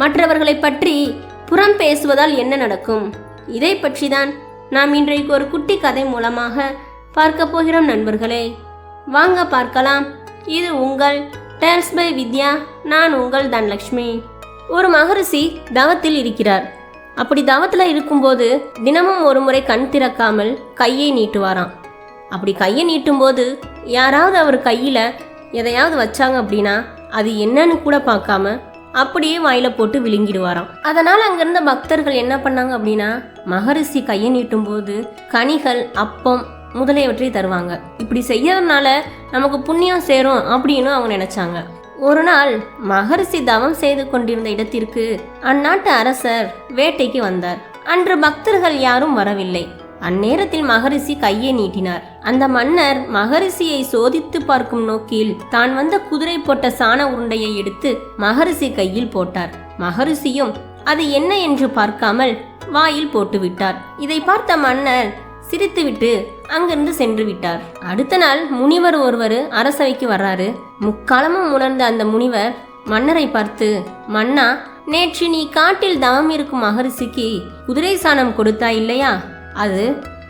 மற்றவர்களை பற்றி புறம் பேசுவதால் என்ன நடக்கும்? இதை பற்றி தான் நாம் இன்றைக்கு ஒரு குட்டி கதை மூலமாக பார்க்க போகிறோம் நண்பர்களே. வாங்க பார்க்கலாம். இது உங்கள் டேல்ஸ் பை வித்யா நான் உங்கள் தனலக்ஷ்மி. ஒரு மகரிஷி தவத்தில் இருக்கிறார். அப்படி தவத்தில் இருக்கும்போது தினமும் ஒரு முறை கண் திறக்காமல் கையை நீட்டுவாராம். அப்படி கையை நீட்டும்போது யாராவது அவர் கையில் எதையாவது வச்சாங்க அப்படின்னா அது என்னன்னு கூட பார்க்காம அப்படியே வாயில போட்டு விழுங்கிடுவாராம். அதனால அங்கிருந்த பக்தர்கள் என்ன பண்ணாங்க அப்படின்னா மகரிஷி கையை நீட்டும் போது கனிகள் அப்பம் முதலியவற்றை தருவாங்க. இப்படி செய்யறதுனால நமக்கு புண்ணியம் சேரும் அப்படின்னு அவங்க நினைச்சாங்க. ஒரு நாள் மகரிஷி தவம் செய்து கொண்டிருந்த இடத்திற்கு அந்நாட்டு அரசர் வேட்டைக்கு வந்தார். அன்று பக்தர்கள் யாரும் வரவில்லை. அந்நேரத்தில் மகரிஷி கையை நீட்டினார். அந்த மன்னர் மகரிஷியை சோதித்து பார்க்கும் நோக்கில் தான் வந்த குதிரை போட்ட சாண உருண்டையை எடுத்து மகரிஷி கையில் போட்டார். மகரிஷியும் அது என்ன என்று பார்க்காமல் வாயில் போட்டுவிட்டார் இதை பார்த்த மன்னர் சிரித்துவிட்டு அங்கிருந்து சென்று விட்டார். அடுத்த நாள் முனிவர் ஒருவர் அரசவைக்கு வர்றாரு. முக்காலமும் உணர்ந்த அந்த முனிவர் மன்னரை பார்த்து மன்னா நேற்று நீ காட்டில் தவம் இருக்கும் மகரிஷிக்கு குதிரை சாணம் கொடுத்தா இல்லையா? அது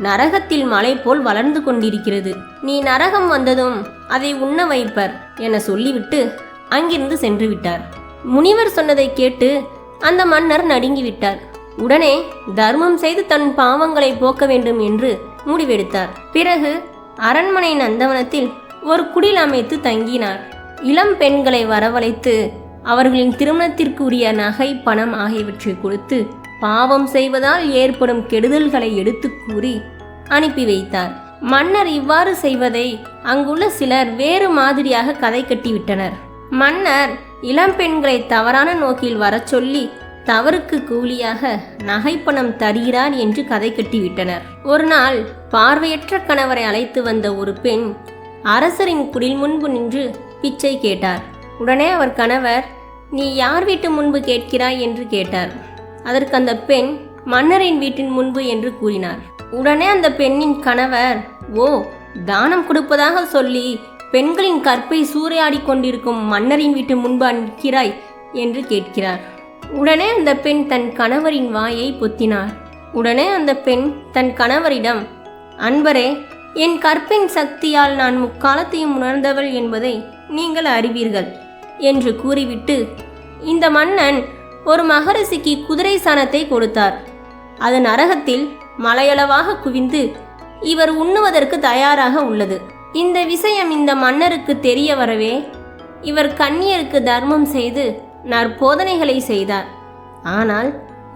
நரகத்தில் மலை போல் வளர்ந்து கொண்டிருக்கிறது. நீ நரகம் வந்ததும் அதை உண்ண வைப்பர் என சொல்லிவிட்டு அங்கிருந்து சென்று விட்டார் முனிவர் சொன்னதை கேட்டு அந்த மன்னர் நடுங்கிவிட்டார். உடனே தர்மம் செய்து தன் பாவங்களை போக்க வேண்டும் என்று முடிவெடுத்தார். பிறகு அரண்மனை நந்தவனத்தில் ஒரு குடில் அமைத்து தங்கினார். இளம் பெண்களை வரவழைத்து அவர்களின் திருமணத்திற்கு உரிய நகை பணம் ஆகியவற்றை கொடுத்து பாவம் செய்வதால் ஏற்படும் கெடுதல்களை எடுத்து கூறி அனுப்பி வைத்தார். மன்னர் இவ்வாறு செய்வதை அங்குள்ள சிலர் வேறு மாதிரியாக கதை கட்டிவிட்டனர். மன்னர் இளம்பெண்களை தவறான நோக்கில் வரச் சொல்லி தவறுக்கு கூலியாக நகைப்பணம் தருகிறார் என்று கதை கட்டிவிட்டனர். ஒரு நாள் பார்வையற்ற கணவரை அழைத்து வந்த ஒரு பெண் அரசரின் குடில் முன்பு நின்று பிச்சை கேட்டார். உடனே அவர் கணவர் நீ யார் வீட்டு முன்பு கேட்கிறாய்? என்று கேட்டார். அதற்கு அந்த பெண் மன்னரின் வீட்டின் முன்பு என்று கூறினார். உடனே அந்த பெண்ணின் கணவர் ஓ தானம் கொடுப்பதாக சொல்லி பெண்களின் கற்பை சூறையாடி கொண்டிருக்கும் மன்னரின் வீட்டு முன்பு அனுக்கிறாய் என்று கேட்கிறார். உடனே அந்த பெண் தன் கணவரின் வாயை பொத்தினார். உடனே அந்த பெண் தன் கணவரிடம் அன்பரே என் கற்பின் சக்தியால் நான் முக்காலத்தையும் உணர்ந்தவள் என்பதை நீங்கள் அறிவீர்கள் என்று கூறிவிட்டு இந்த மன்னன் ஒரு மகரிஷிக்கு குதிரை சாணத்தை கொடுத்தார். அது நரகத்தில் மலையளவாக குவிந்து இவர் உண்ணுவதற்கு தயாராக உள்ளது. இந்த விஷயம் இந்த மன்னருக்கு தெரிய வரவே இவர் கன்னியருக்கு தர்மம் செய்து நற்போதனைகளை செய்தார். ஆனால்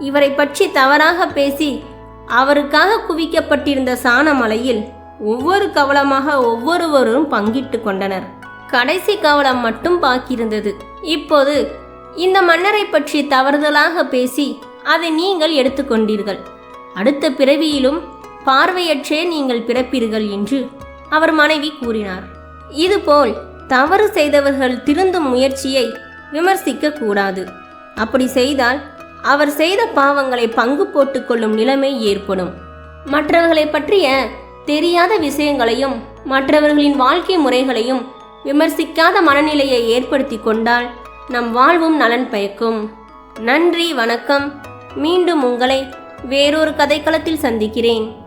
இவரை பற்றி தவறாக பேசி அவருக்காக குவிக்கப்பட்டிருந்த சாணமலையில் ஒவ்வொரு கவலமாக ஒவ்வொருவரும் பங்கிட்டு கொண்டனர். கடைசி கவலம் மட்டும் பாக்கியிருந்தது. இப்போது இந்த மன்னரை பற்றி தவறுதலாக பேசி அதை நீங்கள் எடுத்துக்கொண்டீர்கள். அடுத்த பிறவியிலும் பார்வையற்றே நீங்கள் பிறப்பீர்கள் என்று அவர் மனைவி கூறினார். இதுபோல் தவறு செய்தவர்கள் திருந்தும் முயற்சியை விமர்சிக்க கூடாது. அப்படி செய்தால் அவர் செய்த பாவங்களை பங்கு போட்டுக்கொள்ளும் நிலைமை ஏற்படும். மற்றவர்களை பற்றிய தெரியாத விஷயங்களையும் மற்றவர்களின் வாழ்க்கை முறைகளையும் விமர்சிக்காத மனநிலையை ஏற்படுத்தி கொண்டால் நம் வாழ்வும் நலன் பயக்கும். நன்றி வணக்கம். மீண்டும் உங்களை வேறொரு கதைக்களத்தில் சந்திக்கிறேன்.